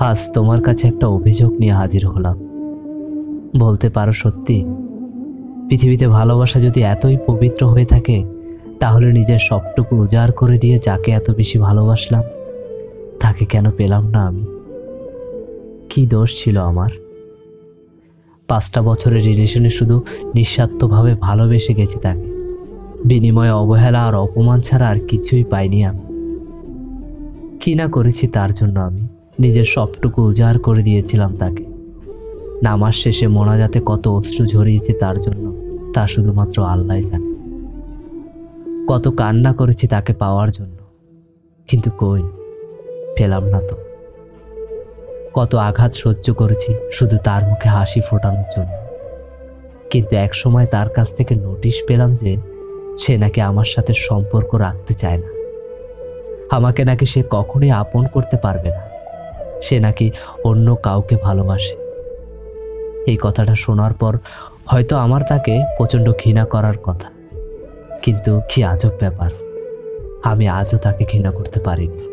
আজ তোমার কাছে একটা অভিযোগ নিয়ে হাজির হলাম। বলতে পারো সত্যি, পৃথিবীতে ভালোবাসা যদি এতই পবিত্র হয়ে থাকে, তাহলে নিজের সবটুকু উজাড় করে দিয়ে যাকে এত বেশি ভালোবাসলাম, তাকে কেন পেলাম না আমি? কি দোষ ছিল আমার? পাঁচটা বছরের রিলেশনে শুধু নিঃস্বার্থভাবে ভালোবেসে গেছি তাকে। বিনিময়ে অবহেলা আর অপমান ছাড়া আর কিছুই পাইনি আমি। কি না করেছি তার জন্য আমি? নিজের সবটুকু উজাড় করে দিয়েছিলাম তাকে। নামাজ শেষে মোনাজাতে কত অশ্রু ঝরিয়েছি তার জন্য, তা শুধুমাত্র আল্লাহ জানে। কত কান্না করেছি তাকে পাওয়ার জন্য। কিন্তু কই? পেলাম না তো। কত আঘাত সহ্য করেছি শুধু তার মুখে হাসি ফোটানোর জন্য। কিন্তু এক সময় তার কাছ থেকে নোটিশ পেলাম যে সে নাকি আমার সাথে সম্পর্ক রাখতে চায় না। আমাকে নাকি সে কখনোই আপন করতে পারবে না। সে নাকি অন্য কাউকে ভালোবাসে। এই কথাটা শোনার পর হয়তো আমার তাকে প্রচণ্ড ঘৃণা করার কথা। কিন্তু কি আজব ব্যাপার। আমি আজও তাকে ঘৃণা করতে পারিনি।